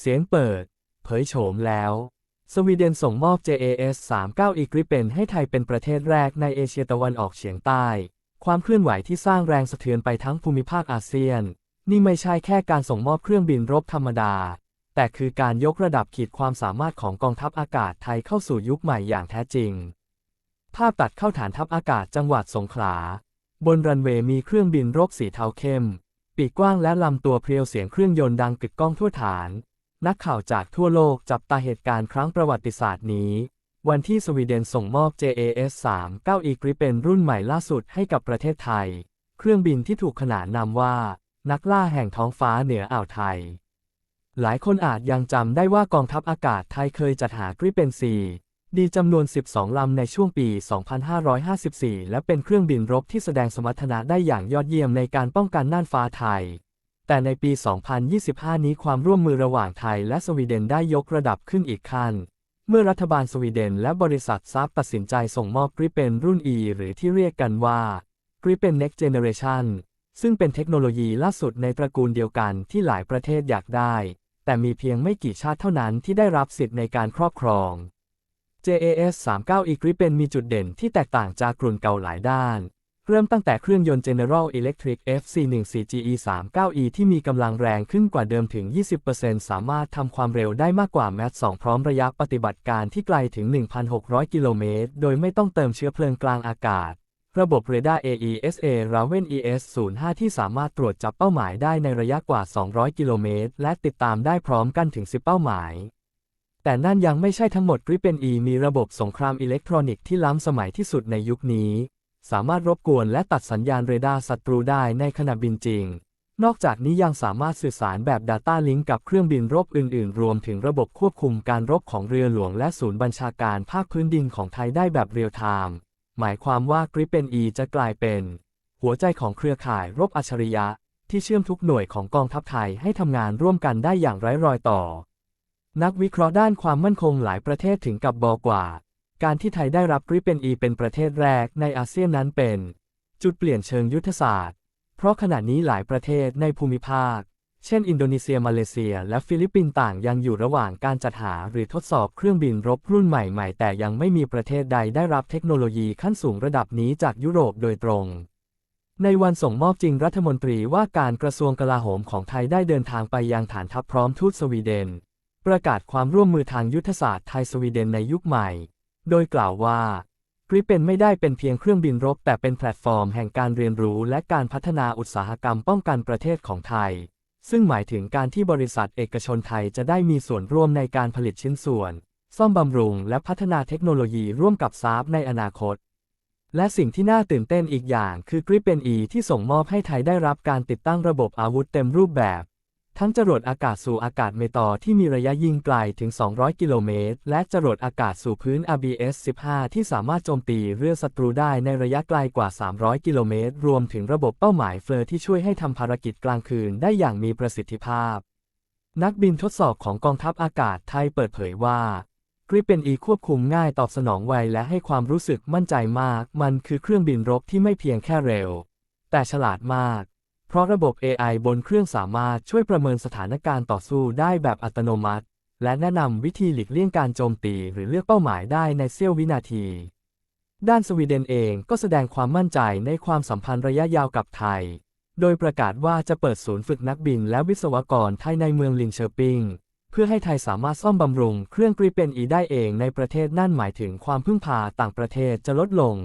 เสียงเปิด เผยโฉมแล้ว สวีเดนส่งมอบ JAS 39 e Gripen ให้ไทยเป็นประเทศแรกในเอเชียตะวันออกเฉียงใต้ ความเคลื่อนไหวที่สร้างแรงสะเทือนไปทั้งภูมิภาคอาเซียน นี่ไม่ใช่แค่การส่งมอบเครื่องบินรบธรรมดา แต่คือการยกระดับขีดความสามารถของกองทัพอากาศไทยเข้าสู่ยุคใหม่อย่างแท้จริง ภาพตัดเข้าฐานทัพอากาศจังหวัดสงขลา บนรันเวย์มีเครื่องบินรบสีเทาเข้ม ปีกกว้างและลำตัวเพรียวเสียงเครื่องยนต์ดังกึกก้องทั่วฐาน นักข่าวจากทั่วโลกจับตาเหตุการณ์ครั้งประวัติศาสตร์นี้ วันที่สวีเดนส่งมอบ JAS 39 E Gripen รุ่นใหม่ล่าสุดให้กับประเทศไทย เครื่องบินที่ถูกขนานนามว่า นักล่าแห่งท้องฟ้าเหนืออ่าวไทย หลายคนอาจยังจำได้ว่ากองทัพอากาศไทยเคยจัดหากริเป็นซีดีจำนวน 12 ลำในช่วงปี 2554 และเป็นเครื่องบินรบที่แสดงสมรรถนะได้อย่างยอดเยี่ยมในการป้องกันน่านฟ้าไทย แต่ในปี 2025 นี้ความร่วมมือระหว่างไทยและสวีเดนได้ยกระดับขึ้นอีกขั้น เมื่อรัฐบาลสวีเดนและบริษัทซับตัดสินใจส่งมอบกริเป็นรุ่น E หรือที่เรียกกันว่า Gripen Next Generation ซึ่งเป็นเทคโนโลยีล่าสุดในตระกูลเดียวกันที่หลายประเทศอยากได้ แต่มีเพียงไม่กี่ชาติเท่านั้นที่ได้รับสิทธิ์ในการครอบครอง JAS 39 E Gripen มีจุดเด่นที่แตกต่างจากกลุ่นเก่าหลายด้าน เริ่มตั้งแต่เครื่องยนต์ General Electric FC14GE 39E ที่มีกำลังแรงขึ้นกว่าเดิมถึง 20%สามารถทำความเร็วได้มากกว่า Mach 2พร้อมระยะปฏิบัติการที่ไกลถึง 1,600 กิโลเมตร โดยไม่ต้องเติมเชื้อเพลิงกลางอากาศ ระบบเรดาร์ AESA Raven ES05 ที่สามารถตรวจจับเป้าหมายได้ในระยะกว่า 200 กิโลเมตร และติดตามได้พร้อมกันถึง 10 เป้าหมายแต่นั่นยังไม่ใช่ทั้งหมด Gripen E มีระบบสงครามอิเล็กทรอนิกส์ที่ล้ำสมัยที่สุดในยุคนี้ สามารถรบกวนและตัดสัญญาณเรดาร์ศัตรูได้ในขณะบินจริง นอกจากนี้ยังสามารถสื่อสารแบบ Data Link กับเครื่องบินรบอื่น ๆ รวมถึงระบบควบคุมการรบของเรือหลวงและศูนย์บัญชาการภาคพื้นดินของไทยได้แบบเรียลไทม์ หมายความว่า Gripen E จะกลายเป็น หัวใจของเครือข่ายรบอัจฉริยะ ที่เชื่อมทุกหน่วยของกองทัพไทยให้ทำงานร่วมกันได้อย่างไร้รอยต่อ นักวิเคราะห์ด้านความมั่นคงหลายประเทศถึงกับบอกว่า การที่ไทยได้รับ Gripen E เป็นประเทศแรกในอาเซียนนั้นเป็น จุดเปลี่ยนเชิงยุทธศาสตร์ เพราะขณะนี้หลายประเทศในภูมิภาค เช่น อินโดนีเซียมาเลเซีย และฟิลิปปินส์ต่างยังอยู่ระหว่างการจัดหาหรือทดสอบเครื่องบินรบรุ่นใหม่ๆ แต่ยังไม่มีประเทศใดได้รับเทคโนโลยีขั้นสูงระดับนี้จากยุโรปโดยตรง ในวันส่งมอบจริงรัฐมนตรีว่าการกระทรวงกลาโหมของไทยได้เดินทางไปยังฐานทัพพร้อมทูตสวีเดน ประกาศความร่วมมือทางยุทธศาสตร์ไทยสวีเดนในยุคใหม่ โดยกล่าวว่ากริเป็นไม่ได้เป็นเพียงเครื่องบินรบ แต่เป็นแพลตฟอร์มแห่งการเรียนรู้และการพัฒนาอุตสาหกรรมป้องกันประเทศของไทย ซึ่งหมายถึงการที่บริษัทเอกชนไทยจะได้มีส่วนร่วมในการผลิตชิ้นส่วน ซ่อมบำรุง และพัฒนาเทคโนโลยีร่วมกับซาบในอนาคต และสิ่งที่น่าตื่นเต้นอีกอย่างคือกริเป็นอีที่ส่งมอบให้ไทยได้รับการติดตั้งระบบอาวุธเต็มรูปแบบ ทั้งจรวดอากาศสู่อากาศเมตอที่มีระยะยิงไกลถึง 200 กิโลเมตร และจรวดอากาศสู่พื้น RBS-15 ที่สามารถโจมตีเรือศัตรูได้ในระยะไกลกว่า 300 กิโลเมตร รวมถึงระบบเป้าหมายเฟลอที่ช่วยให้ทำภารกิจกลางคืนได้อย่างมีประสิทธิภาพ นักบินทดสอบของกองทัพอากาศไทยเปิดเผยว่ากริเป็นอีควบคุมง่ายตอบสนองไวและให้ความรู้สึกมั่นใจมาก มันคือเครื่องบินรบที่ไม่เพียงแค่เร็ว แต่ฉลาดมาก เพราะระบบ AI บนเครื่องสามารถช่วยประเมินสถานการณ์ต่อสู้ได้แบบอัตโนมัติ และแนะนำวิธีหลีกเลี่ยงการโจมตีหรือเลือกเป้าหมายได้ในเสี้ยววินาที ด้านสวีเดนเองก็แสดงความมั่นใจในความสัมพันธ์ระยะยาวกับไทย โดยประกาศว่าจะเปิดศูนย์ฝึกนักบินและวิศวกรไทยในเมืองลินเชอร์ปิงเพื่อให้ไทยสามารถซ่อมบำรุงเครื่องกริเปนอีได้เองในประเทศนั่นหมายถึงความพึ่งพาต่างประเทศจะลดลง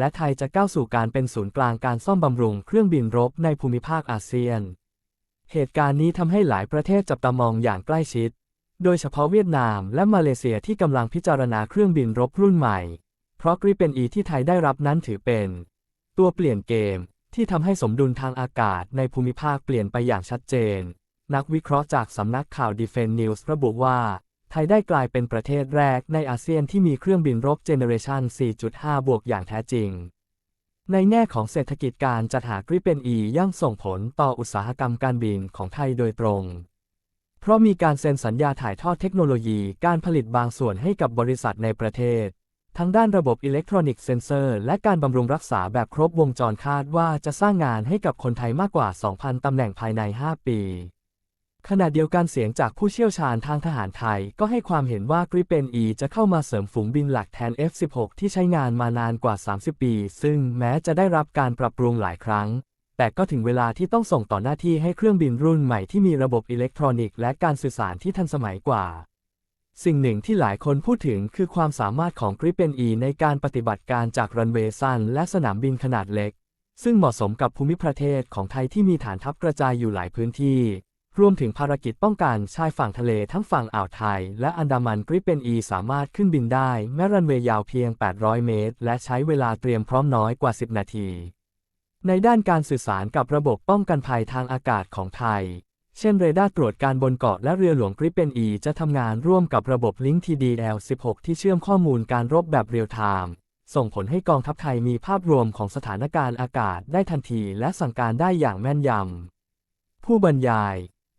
และไทยจะก้าวสู่การเป็นศูนย์กลางการซ่อมบำรุงเครื่องบินรบในภูมิภาคอาเซียน เหตุการณ์นี้ทำให้หลายประเทศจับตามองอย่างใกล้ชิด โดยเฉพาะเวียดนามและมาเลเซียที่กำลังพิจารณาเครื่องบินรบรุ่นใหม่ เพราะกริเป็นอีที่ไทยได้รับนั้นถือเป็น ตัวเปลี่ยนเกมที่ทำให้สมดุลทางอากาศในภูมิภาคเปลี่ยนไปอย่างชัดเจน นักวิเคราะห์จากสำนักข่าว Defense News ระบุว่า ไทยได้กลายเป็นประเทศแรกในอาเซียนที่มีเครื่องบินรบเจเนเรชัน4.5 บวกอย่างแท้จริง ในแง่ของเศรษฐกิจการจัดหากริเป็นอียังส่งผลต่ออุตสาหกรรมการบินของไทยโดยตรง เพราะมีการเซ็นสัญญาถ่ายทอดเทคโนโลยีการผลิตบางส่วนให้กับบริษัทในประเทศ ทั้งด้านระบบอิเล็กทรอนิกส์เซนเซอร์และการบำรุงรักษาแบบครบวงจรคาดว่าจะสร้างงานให้กับคนไทยมากกว่า 2,000 ตำแหน่งภายใน 5 ปี ขณะเดียวกันเสียงจากผู้เชี่ยวชาญทางทหารไทย ก็ให้ความเห็นว่ากริเปน E จะเข้ามาเสริมฝูงบินหลักแทน F-16 ที่ใช้งานมานานกว่า 30 ปี ซึ่งแม้จะได้รับการปรับปรุงหลายครั้ง แต่ก็ถึงเวลาที่ต้องส่งต่อหน้าที่ให้เครื่องบินรุ่นใหม่ที่มีระบบอิเล็กทรอนิกส์และการสื่อสารที่ทันสมัยกว่า สิ่งหนึ่งที่หลายคนพูดถึงคือความสามารถของกริเปน E ในการปฏิบัติการจากรันเวย์สั้นและสนามบินขนาดเล็ก ซึ่งเหมาะสมกับภูมิประเทศของไทยที่มีฐานทัพกระจายอยู่หลายพื้นที่ รวมถึงภารกิจป้องกันชายฝั่งทะเลทั้งฝั่งอ่าวไทย และอันดามันกริปเปน E สามารถขึ้นบินได้ แม้รันเวย์ยาวเพียง 800 เมตร และใช้เวลาเตรียมพร้อมน้อยกว่า 10 นาที ในด้านการสื่อสารกับระบบป้องกันภัยทางอากาศของไทย เช่นเรดาร์ตรวจการบนเกาะและเรือหลวงกริปเปน E จะทำงานร่วมกับระบบลิงก์ TDL-16 ที่เชื่อมข้อมูลการรบแบบเรียลไทม์ส่งผลให้กองทัพไทยมีภาพรวมของสถานการณ์อากาศได้ทันที และสั่งการได้อย่างแม่นยำผู้บรรยาย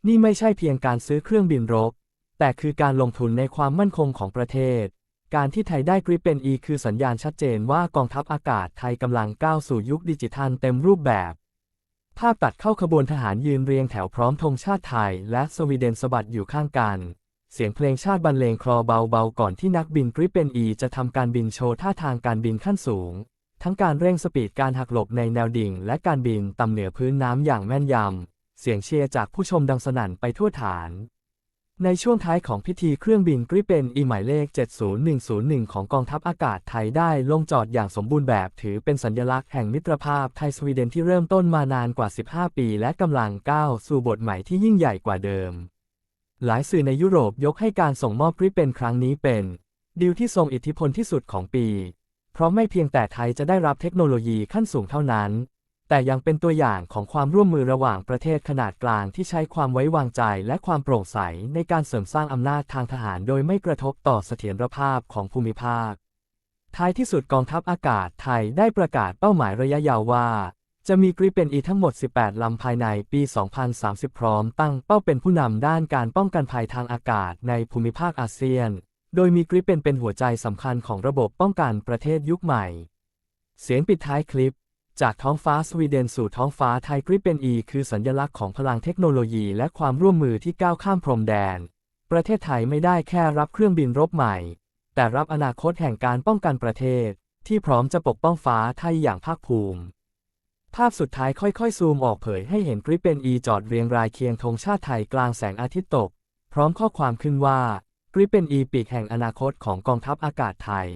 นี่ไม่ใช่เพียงการซื้อเครื่องบินรบ แต่คือการลงทุนในความมั่นคงของประเทศ การที่ไทยได้กริปเปน E คือสัญญาณชัดเจนว่ากองทัพอากาศไทยกำลังก้าวสู่ยุคดิจิทัลเต็มรูปแบบ ภาพตัดเข้าขบวนทหารยืนเรียงแถวพร้อมธงชาติไทย และสวีเดนสะบัดอยู่ข้างกัน เสียงเพลงชาติบรรเลงคลอเบาๆก่อนที่นักบินกริปเปน E จะทำการบินโชว์ท่าทางการบินขั้นสูง ทั้งการเร่งสปีดการหักหลบในแนวดิ่ง และการบินต่ำเหนือพื้นน้ำอย่างแม่นยำ เสียงเชียร์จากผู้ชมดังสนั่นไปทั่วฐาน ในช่วงท้ายของพิธีเครื่องบินกริปเปน E หมายเลข 70101 ของกองทัพอากาศไทยได้ลงจอดอย่างสมบูรณ์แบบถือเป็นสัญลักษณ์แห่งมิตรภาพไทยสวีเดนที่เริ่มต้นมานานกว่า 15 ปี และกำลังก้าวสู่บทใหม่ที่ยิ่งใหญ่กว่าเดิม หลายสื่อในยุโรปยกให้การส่งมอบกริปเปนครั้งนี้เป็นดีลที่ทรงอิทธิพลที่สุดของปี เพราะไม่เพียงแต่ไทยจะได้รับเทคโนโลยีขั้นสูงเท่านั้น แต่ยังเป็นตัวอย่างของความร่วมมือระหว่างประเทศขนาดกลางที่ใช้ความไว้วางใจและความโปร่งใสในการเสริมสร้างอำนาจทางทหารโดยไม่กระทบต่อเสถียรภาพของภูมิภาค ท้ายที่สุดกองทัพอากาศไทยได้ประกาศเป้าหมายระยะยาวว่า จะมีกริปเปนอีทั้งหมด 18 ลำภายในปี 2030 พร้อมตั้งเป้าเป็นผู้นำด้านการป้องกันภัยทางอากาศในภูมิภาคอาเซียน โดยมีกริปเปนเป็นหัวใจสำคัญของระบบป้องกันประเทศยุคใหม่ เสียงปิดท้ายคลิป จากท้องฟ้าสวีเดนสู่ท้องฟ้าไทยกริปเปนอีคือสัญลักษณ์ของพลังเทคโนโลยีและความร่วมมือที่ก้าวข้ามพรมแดน ประเทศไทยไม่ได้แค่รับเครื่องบินรบใหม่ แต่รับอนาคตแห่งการป้องกันประเทศ ที่พร้อมจะปกป้องฟ้าไทยอย่างภาคภูมิ ภาพสุดท้ายค่อยๆ ซูมออกเผยให้เห็นกริปเปนอีจอดเรียงรายเคียงธงชาติไทยกลางแสงอาทิตย์ตก พร้อมข้อความขึ้นว่ากริปเปนอีปีกแห่งอนาคตของกองทัพอากาศไทย